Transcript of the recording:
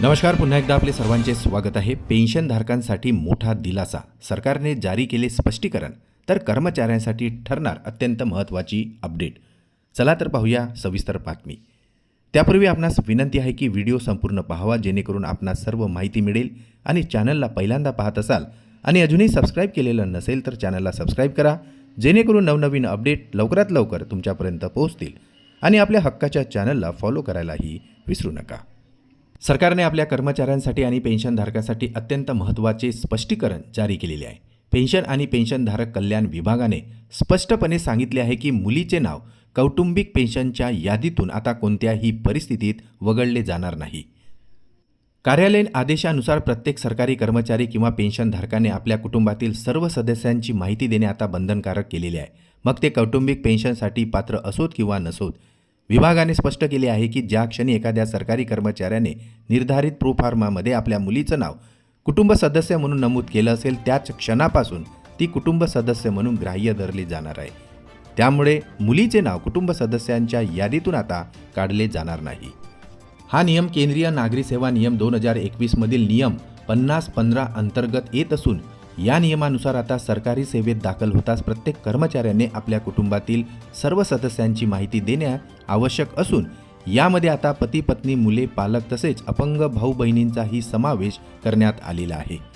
नमस्कार पुन्हा एकदा आपले सर्वांचे स्वागत आहे. पेन्शनधारकांसाठी मोठा दिलासा. सरकारने जारी केले स्पष्टीकरण तर कर्मचाऱ्यांसाठी ठरणार अत्यंत महत्त्वाची अपडेट. चला तर पाहूया सविस्तर बातमी. त्यापूर्वी आपणास विनंती आहे की व्हिडिओ संपूर्ण पाहावा जेणेकरून आपणास सर्व माहिती मिळेल आणि चॅनलला पहिल्यांदा पाहत असाल आणि अजूनही सबस्क्राईब केलेलं नसेल तर चॅनलला सबस्क्राईब करा जेणेकरून नवनवीन अपडेट लवकरात लवकर तुमच्यापर्यंत पोहोचतील. आणि आपल्या हक्काच्या चॅनलला फॉलो करायलाही विसरू नका. सरकारने आपल्या कर्मचाऱ्यांसाठी आणि पेन्शनधारकांसाठी अत्यंत महत्त्वाचे स्पष्टीकरण जारी केलेले आहे. पेन्शन आणि पेन्शनधारक कल्याण विभागाने स्पष्टपणे सांगितले आहे की मुलीचे नाव कौटुंबिक पेन्शनच्या यादीतून आता कोणत्याही परिस्थितीत वगळले जाणार नाही. कार्यालयीन आदेशानुसार प्रत्येक सरकारी कर्मचारी किंवा पेन्शनधारकाने आपल्या कुटुंबातील सर्व सदस्यांची माहिती देणे आता बंधनकारक केलेले आहे. मग ते कौटुंबिक पेन्शनसाठी पात्र असोत किंवा नसोत विभागाने स्पष्ट केले आहे की ज्या क्षणी एखाद्या सरकारी कर्मचाऱ्याने निर्धारित प्रोफार्मामध्ये आपल्या मुलीचं नाव कुटुंब सदस्य म्हणून नमूद केलं असेल त्याच क्षणापासून ती कुटुंब सदस्य म्हणून ग्राह्य धरली जाणार आहे. त्यामुळे मुलीचे नाव कुटुंब सदस्यांच्या यादीतून आता काढले जाणार नाही. हा नियम केंद्रीय नागरी सेवा नियम दोन हजार एकवीसमधील नियम पन्नास पंधरा अंतर्गत येत असून या नियमानुसार आता सरकारी सेवेत दाखल होताच प्रत्येक कर्मचाऱ्याने आपल्या कुटुंबातील सर्व सदस्यांची माहिती देणे आवश्यक असून यामध्ये आता पती पत्नी मुले पालक तसेच अपंग भाऊ बहिणींचाही समावेश करण्यात आलेला आहे.